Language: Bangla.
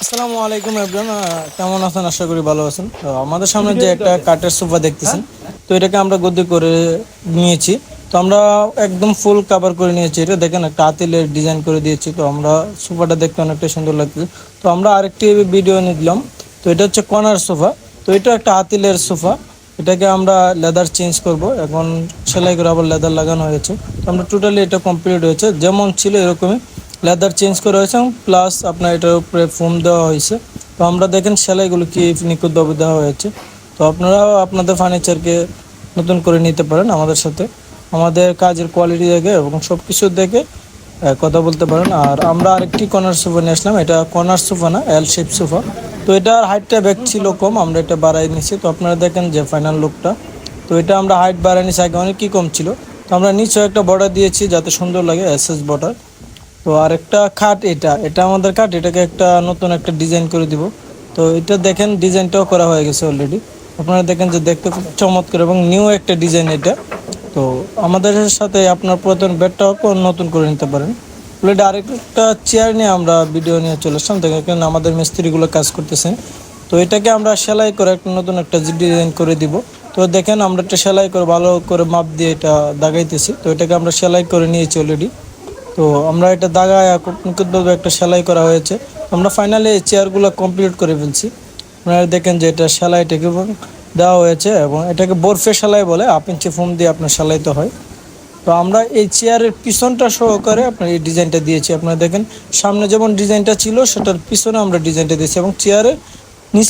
আসসালামু আলাইকুম এভরিওয়ান কেমন আছেন? আশা করি ভালো আছেন। তো আমাদের সামনে যে একটা কাঠের সোফা দেখতেছেন, তো এটাকে আমরা গদি করে নিয়েছি। তো আমরা একদম ফুল কভার করে নিয়েছি এটা। দেখেন, একটা আতিলের ডিজাইন করে দিয়েছি। তো আমরা সোফাটা দেখতে অনেকটা সুন্দর লাগছে। তো আমরা আরেকটি ভিডিও নিলাম। তো এটা হচ্ছে কর্নার সোফা তো এটা একটা আতিলের সোফা এটাকে আমরা লেদার চেঞ্জ করব। এখন সেলাই করে আবার লেদার লাগানো হয়েছে। তো আমরা টোটালি এটা কমপ্লিট হয়েছে। যেমন ছিল এরকমই। লেদার চেঞ্জ করা হয়েছে এবং প্লাস আপনার এটার উপরে ফোম দেওয়া হয়েছে। তো আমরা দেখেন সেলাইগুলো কি নিখুঁতভাবে দেওয়া হয়েছে। তো আপনারাও আপনাদের ফার্নিচারকে নতুন করে নিতে পারেন আমাদের সাথে। আমাদের কাজের কোয়ালিটি দেখে এবং সব কিছু দেখে কথা বলতে পারেন। আর আমরা আরেকটি কর্নার সোফা নিয়ে আসলাম। এটা কর্নার সোফা না এল শেপ সোফা তো এটার হাইটটা ব্যাগ ছিল কম, আমরা এটা বাড়াই নিছি। তো আপনারা দেখেন যে ফাইনাল লুকটা তো এটা আমরা হাইট বাড়াই নিছি। আগে অনেকই কম ছিল। তো আমরা নিচেও একটা বর্ডার দিয়েছি যাতে সুন্দর লাগে এস এস বর্ডার তো আরেকটা খাট এটা। এটা আমাদের খাট, এটাকে একটা নতুন একটা ডিজাইন করে দিব। তো এটা দেখেন, ডিজাইনটাও করা হয়ে গেছে অলরেডি আপনারা দেখেন যে দেখতে খুব চমৎকার এবং নিউ একটা ডিজাইন এটা। তো আমাদের সাথে আপনার পুরাতন কো- নতুন করে নিতে পারেন। অলরেডি আরেকটা চেয়ার নিয়ে আমরা ভিডিও নিয়ে চলে আসলাম। দেখেন আমাদের মিস্ত্রিগুলো কাজ করতেছেন তো এটাকে আমরা সেলাই করে একটা নতুন একটা ডিজাইন করে দিব। তো দেখেন, আমরা একটা সেলাই করে ভালো করে মাপ দিয়ে এটা দাগাইতেছি। তো এটাকে আমরা সেলাই করে নিয়েছি অলরেডি তো আমরা এটা দাগায় নিখুঁতভাবে একটা সেলাই করা হয়েছে। আমরা ফাইনালি এই চেয়ারগুলো কমপ্লিট করে ফেলছি। আপনারা দেখেন যে এটা সেলাইটাকে দেওয়া হয়েছে এবং এটাকে বরফে সেলাই বলে আপ ইঞ্চি ফোম দিয়ে আপনার সেলাইতে হয়। তো আমরা এই চেয়ারের পিছনটা সহকারে আপনার এই ডিজাইনটা দিয়েছি। আপনারা দেখেন সামনে যেমন ডিজাইনটা ছিল, সেটার পিছনে আমরা ডিজাইনটা দিয়েছি এবং চেয়ারের নিচ